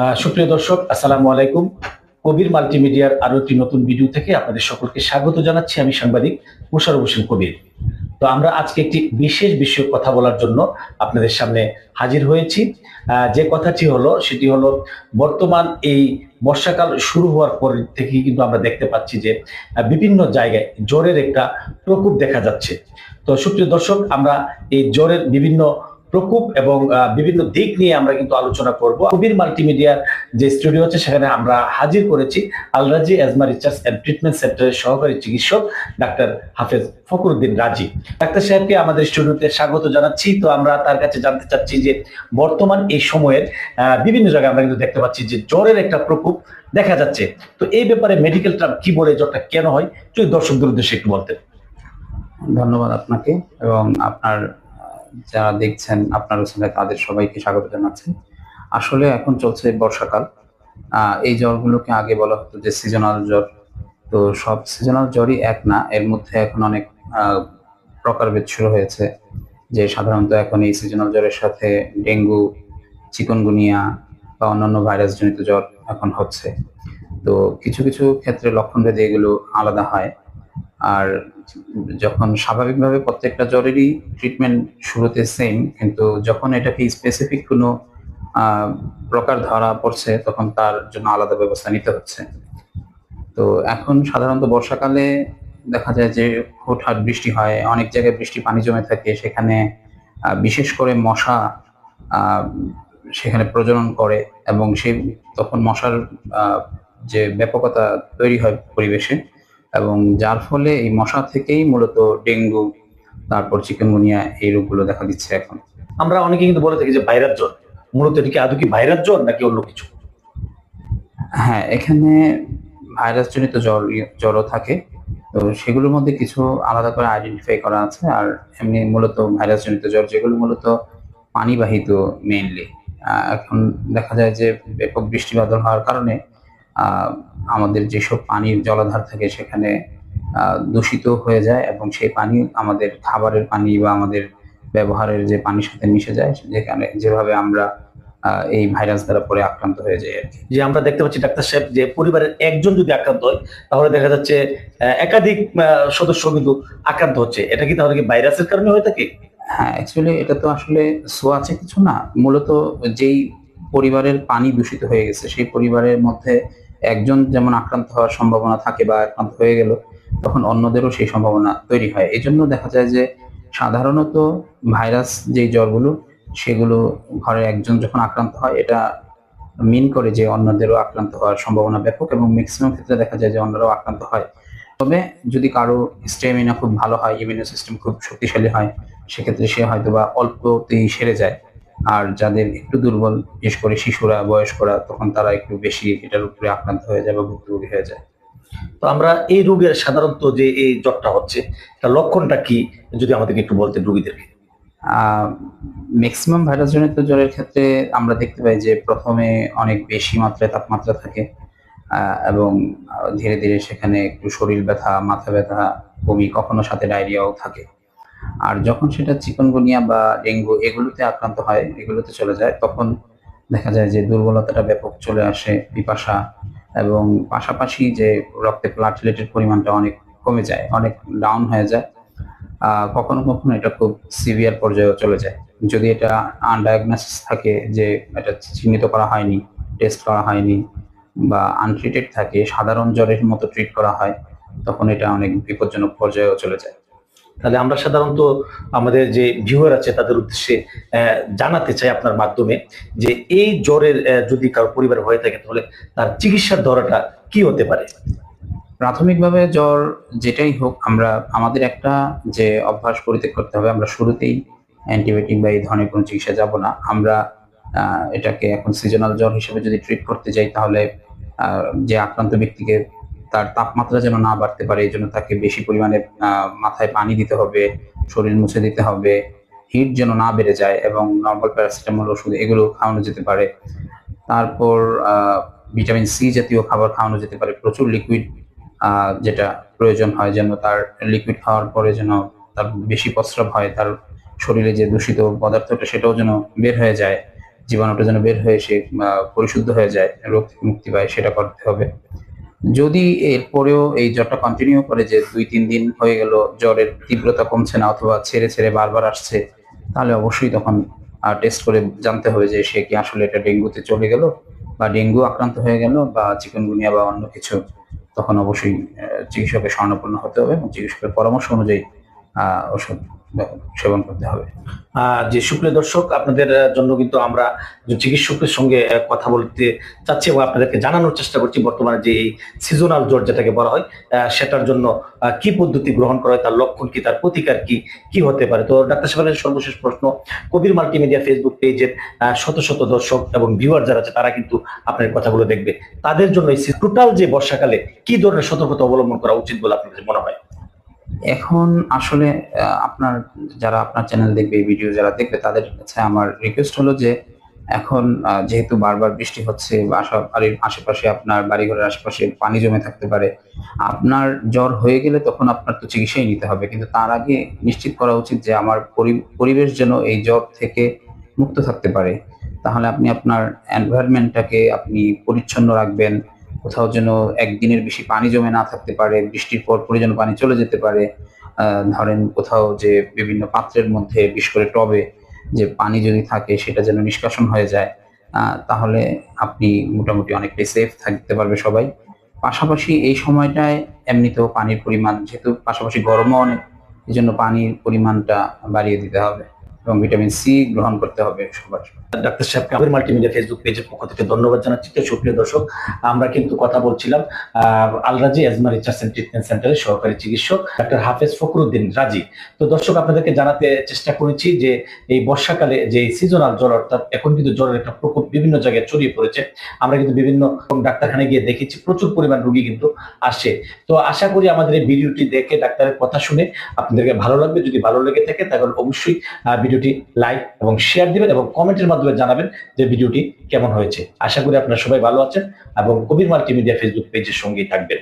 সুপ্রিয় দর্শক, আসসালামু আলাইকুম। কবির মাল্টিমিডিয়ার আরও একটি নতুন ভিডিও থেকে আপনাদের সকলকে স্বাগত জানাচ্ছি আমি সাংবাদিক মোশারফ হোসেন কবির। তো আমরা আজকে একটি বিশেষ বিষয়ে কথা বলার জন্য আপনাদের সামনে হাজির হয়েছি। যে কথাটি হলো, সেটি হলো বর্তমান এই বর্ষাকাল শুরু হওয়ার পর থেকেই কিন্তু আমরা দেখতে পাচ্ছি যে বিভিন্ন জায়গায় জ্বরের একটা প্রকোপ দেখা যাচ্ছে। তো সুপ্রিয় দর্শক, আমরা এই জ্বরের বিভিন্ন প্রকোপ এবং বিভিন্ন দিক নিয়ে আমরা কিন্তু আলোচনা করব। কবির মাল্টিমিডিয়ার যে স্টুডিও আছে, সেখানে আমরা হাজির করেছি Alrazi asthma research and treatment সেন্টারের সহকারী চিকিৎসক ডাক্তার হাফেজ ফখরুদ্দিন রাজি। ডাক্তার সাহেবকে আমাদের স্টুডিওতে স্বাগত জানাচ্ছি। তো আমরা তার কাছে জানতে চাচ্ছি যে, বর্তমান এই সময়ের বিভিন্ন জায়গায় আমরা কিন্তু দেখতে পাচ্ছি যে, জ্বরের একটা প্রকোপ দেখা যাচ্ছে। তো এই ব্যাপারে মেডিকেল টার্ম কি বলে, জ্বরটা কেন হয়? যদি দর্শকদের উদ্দেশ্যে একটু বলতেন। ধন্যবাদ আপনাকে এবং আপনার যারা দেখছেন আপনার ওখানে তাদের সবাইকে স্বাগত জানাচ্ছি। আসলে এখন চলছে বর্ষাকাল। এই জ্বরগুলোকে আগে বলা হতো যে সিজনাল জ্বর। তো সব সিজনাল জ্বরই এক না, এর মধ্যে এখন অনেক প্রকারভেদ শুরু হয়েছে। যে সাধারণত এখন এই সিজনাল জ্বরের সাথে ডেঙ্গু, চিকনগুনিয়া বা অন্যান্য ভাইরাসজনিত জ্বর এখন হচ্ছে। তো কিছু কিছু ক্ষেত্রে লক্ষণভেদে এগুলো আলাদা হয়। আর যখন স্বাভাবিকভাবে প্রত্যেকটা জ্বরেরই ট্রিটমেন্ট শুরুতে সেম কিন্তু যখন এটাকে স্পেসিফিক কোনো প্রকার ধরা পড়ছে, তখন তার জন্য আলাদা ব্যবস্থা নিতে হচ্ছে। তো এখন সাধারণত বর্ষাকালে দেখা যায় যে হুটহাট বৃষ্টি হয়, অনেক জায়গায় বৃষ্টি পানি জমে থাকে, সেখানে বিশেষ করে মশা সেখানে প্রজনন করে এবং সেই তখন মশার যে ব্যাপকতা তৈরি হয় পরিবেশে এবং যার ফলে এই মশা থেকেই মূলত ডেঙ্গু তারপর চিকেনগুনিয়া এই রোগগুলো দেখা দিচ্ছে এখন। আমরা অনেকে কিন্তু বলে থাকি যে ভাইরাস জ্বর। মূলত এটা কি আদৌ কি ভাইরাস জ্বর নাকি অন্য কিছু? হ্যাঁ এখানে ভাইরাস জনিত জ্বর জ্বরও থাকে। তো সেগুলোর মধ্যে কিছু আলাদা করে আইডেন্টিফাই করা আছে। আর এমনি মূলত ভাইরাস জনিত জ্বর যেগুলো মূলত পানিবাহিত মেইনলি এখন দেখা যায় যে ব্যাপক বৃষ্টি বাদল হওয়ার কারণে আমাদের যেসব পানির জলাধার থাকে সেখানে দূষিত হয়ে যায় এবং সেই পানি আমাদের খাবারের পানি বা আমাদের ব্যবহারের যে পানির সাথে মিশে যায় যেখানে যেভাবে আমরা এই ভাইরাস দ্বারা পরে আক্রান্ত হয়ে যাই আর কি। যে আমরা দেখতে পাচ্ছি ডাক্তার সাহেব যে পরিবারের একজন যদি আক্রান্ত হয় তাহলে দেখা যাচ্ছে একাধিক সদস্য কিন্তু আক্রান্ত হচ্ছে। এটা কি তাহলে কি ভাইরাসের কারণে হয়ে থাকে? হ্যাঁ অ্যাকচুয়ালি এটা তো আসলে সোয়াচে কিছু না। মূলত যেই পরিবারের পানি দূষিত হয়ে গেছে। সেই পরিবারের মধ্যে একজন যেমন আক্রান্ত হওয়ার সম্ভাবনা থাকে বা আক্রান্ত হয়ে গেল, তখন অন্যদেরও সেই সম্ভাবনা তৈরি হয়। এই জন্য দেখা যায় যে সাধারণত ভাইরাস যেই জ্বরগুলো, সেগুলো ঘরের একজন যখন আক্রান্ত হয়, এটা মিন করে যে অন্যদেরও আক্রান্ত হওয়ার সম্ভাবনা ব্যাপক এবং ম্যাক্সিমাম ক্ষেত্রে দেখা যায় যে অন্যরাও আক্রান্ত হয়। তবে যদি কারও স্টেমিনা খুব ভালো হয় ইমিউনো সিস্টেম খুব শক্তিশালী হয়, সেক্ষেত্রে সে হয়তো বা অল্পতেই সেরে যায়। আর যাদের একটু দুর্বল বিশেষ করে শিশুরা বয়স্করা তখন তারা একটু বেশি এটার উপরে আক্রান্ত হয়ে যায় বা ভুক্তভোগী হয়ে যায়। তো আমরা এই রোগের সাধারণত যে এই জ্বরটা হচ্ছে তার লক্ষণটা কি? যদি আমাদেরকে একটু বলতেন রোগীদেরকে। ম্যাক্সিমাম ভাইরাসজনিত জ্বরের ক্ষেত্রে আমরা দেখতে পাই যে প্রথমে অনেক বেশি মাত্রায় তাপমাত্রা থাকে আহ, এবং ধীরে ধীরে সেখানে একটু শরীর ব্যথা মাথা ব্যথা বমি কখনো সাথে ডায়রিয়াও থাকে। আর যখন সেটা চিকনগুনিয়া বা ডেঙ্গু এগুলোতে আক্রান্ত হয়, এগুলোতে চলে যায়, তখন দেখা যায় যে দুর্বলতাটা ব্যাপক চলে আসে পিপাসা এবং পাশাপাশি যে রক্তে প্লাটিলেটের পরিমাণটা অনেক কমে যায়, অনেক ডাউন হয়ে যায়। কখনো কখনো এটা খুব সিভিয়ার পর্যায়েও চলে যায়। যদি এটা আনডায়াগনোসিস থাকে যে এটা চিহ্নিত করা হয়নি টেস্ট করা হয়নি বা আনট্রিটেড থাকে, সাধারণ জ্বরের মতো ট্রিট করা হয়, তখন এটা অনেক বিপজ্জনক পর্যায়েও চলে যায়। তাহলে আমরা সাধারণত আমাদের যে ভিউয়ার আছে তাদের উদ্দেশ্যে জানাতে চাই আপনার মাধ্যমে যে এই জ্বরের যদি কারও পরিবার হয়ে থাকে তাহলে তার চিকিৎসার ধরাটা কি হতে পারে? প্রাথমিকভাবে জ্বর যেটাই হোক, আমরা, আমাদের একটা যে অভ্যাস পরিত্যাগ করতে হবে, আমরা শুরুতেই অ্যান্টিবায়োটিক বা এই ধরনের কোনো চিকিৎসা যাব না। আমরা এটাকে এখন সিজনাল জ্বর হিসেবে যদি ট্রিট করতে যাই, তাহলে যে আক্রান্ত ব্যক্তিকে তার তাপমাত্রা যেন না বাড়তে পারে, এই জন্য তাকে বেশি পরিমাণে মাথায় পানি দিতে হবে, শরীর মুছে দিতে হবে, হিট যেন না বেড়ে যায় এবং নর্মাল প্যারাসিটামল ওষুধ এগুলো খাওয়ানো যেতে পারে। তারপর ভিটামিন সি জাতীয় খাবার খাওয়ানো যেতে পারে, প্রচুর লিকুইড যেটা প্রয়োজন হয় যেন তার লিকুইড খাওয়ার পরে যেন তার বেশি প্রস্রাব হয়, তার শরীরে যে দূষিত পদার্থটা সেটাও যেন বের হয়ে যায়, জীবাণুটা যেন বের হয়ে সে পরিশুদ্ধ হয়ে যায়, রোগ থেকে মুক্তি পায়, সেটা করতে হবে। যদি এরপরেও এই জ্বরটা কন্টিনিউ করে যে দুই, তিন দিন হয়ে গেল, জ্বরের তীব্রতা কমছে না অথবা ছেড়ে ছেড়ে বারবার আসছে, তাহলে অবশ্যই তখন টেস্ট করে জানতে হবে যে সে কি আসলে এটা ডেঙ্গুতে চলে গেল বা ডেঙ্গু আক্রান্ত হয়ে গেল বা চিকনগুনিয়া বা অন্য কিছু, তখন অবশ্যই চিকিৎসকের স্বর্ণপূর্ণ হতে হবে এবং চিকিৎসকের পরামর্শ অনুযায়ী ওষুধ সেবন করতে হবে। যে সুপ্রিয় দর্শক, আপনাদের জন্য কিন্তু আমরা চিকিৎসকের সঙ্গে কথা বলতে চাচ্ছি এবং আপনাদেরকে জানানোর চেষ্টা করছি বর্তমানে যে এই সিজনাল জ্বর যেটাকে বলা হয় সেটার জন্য কি পদ্ধতি গ্রহণ করা হয়, তার লক্ষণ কি, তার প্রতিকার কি কি হতে পারে? তো ডাক্তার সাহেবের সর্বশেষ প্রশ্ন, কবির মাল্টিমিডিয়া ফেসবুক পেজের শত শত দর্শক এবং ভিউয়ার যারা আছে, তারা কিন্তু আপনার কথাগুলো দেখবে। তাদের জন্য এই টোটাল যে বর্ষাকালে কি ধরনের সতর্কতা অবলম্বন করা উচিত বলে আপনার মনে হয়? এখন আসলে আপনার যারা আপনার চ্যানেল দেখবে, এই ভিডিও যারা দেখবে, তাদের কাছে আমার রিকোয়েস্ট হলো যে, এখন যেহেতু বারবার বৃষ্টি হচ্ছে বাড়ির আশেপাশে আপনার বাড়িঘরের আশেপাশে পানি জমে থাকতে পারে, আপনার জ্বর হয়ে গেলে তখন আপনার তো চিকিৎসাই নিতে হবে। কিন্তু তার আগে নিশ্চিত করা উচিত যে, আমার পরি- পরিবেশ যেন এই জ্বর থেকে মুক্ত থাকতে পারে। তাহলে আপনি আপনার এনভায়রনমেন্টটাকে আপনি পরিচ্ছন্ন রাখবেন কোথাও যেন একদিনের বেশি পানি জমে না থাকতে পারে, বৃষ্টির পর পরে যেন পানি চলে যেতে পারে ধরেন কোথাও যে বিভিন্ন পাত্রের মধ্যে বিশেষ করে টবে যে পানি যদি থাকে সেটা যেন নিষ্কাশন হয়ে যায় তাহলে আপনি মোটামুটি অনেকটাই সেফ থাকতে পারবে সবাই। পাশাপাশি এই সময়টায় এমনিতেও পানির পরিমাণ, যেহেতু পাশাপাশি গরমও অনেক, এই জন্য পানির পরিমাণটা বাড়িয়ে দিতে হবে। এবং ভিটামিন সি গ্রহণ করতে হবে সবার ডাক্তার সাহেবকে আমাদের মাল্টিমিডিয়া ফেসবুক পেজের পক্ষ থেকে ধন্যবাদ জানাচ্ছি। তো সুপ্রিয় দর্শক আমরা কিন্তু কথা বলছিলাম Alrazi asthma research and treatment সেন্টারের সহকারী চিকিৎসক ডাক্তার হাফেজ ফখরুদ্দিন রাজি। তো দর্শক আপনাদেরকে জানাতে চেষ্টা করেছি যে এই বর্ষাকালে যে সিজনাল জ্বর অর্থাৎ এখন কিন্তু জ্বরের একটা প্রকোপ বিভিন্ন জায়গায় ছড়িয়ে পড়েছে। আমরা কিন্তু বিভিন্ন ডাক্তারখানায় গিয়ে দেখেছি প্রচুর পরিমাণ রুগী কিন্তু আসে। তো আশা করি আমাদের এই ভিডিওটি দেখে ডাক্তারের কথা শুনে আপনাদেরকে ভালো লাগবে। যদি ভালো লেগে থাকে তাহলে অবশ্যই আহ, ভিডিওটি লাইক এবং শেয়ার দিবেন এবং কমেন্টের মাধ্যমে জানাবেন যে ভিডিওটি কেমন হয়েছে। আশা করি আপনারা সবাই ভালো আছেন এবং কবির মাল্টিমিডিয়া ফেসবুক পেজের সঙ্গেই থাকবেন।